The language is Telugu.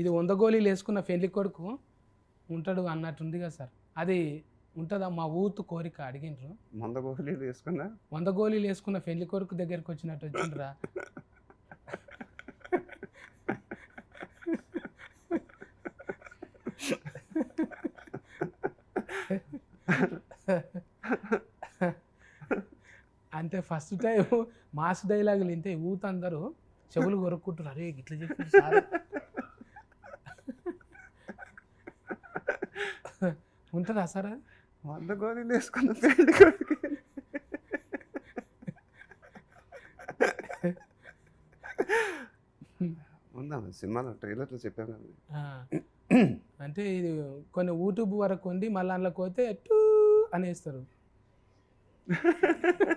ఇది వంద గోళీలు వేసుకున్న పెళ్ళి కొడుకు ఉంటాడు అన్నట్టుంది కదా సార్. అది ఉంటుందా? మా ఊతు కోరిక అడిగిండ్రు. మంద గోళీలు వేసుకున్నా? వంద గోళీలు వేసుకున్న పెళ్ళి కొడుకు దగ్గరికి వచ్చినట్టు వచ్చిండ్రా. అంటే ఫస్ట్ టైం మాస్ డైలాగులు ఇంతే ఊత అందరూ చెవులు కొరుక్కుంటారు అరే ఇట్లా చెప్పి సార్. ఉంటుందా సార్? వంద గోళీలు వేసుకున్న పెళ్ళి కొడుకు ఉందా సినిమాలో ట్రైలర్లో చెప్పాను. అంటే ఇది కొన్ని యూట్యూబ్ వరకు ఉండి మళ్ళీ అందులో పోతే టూ అనేస్తారు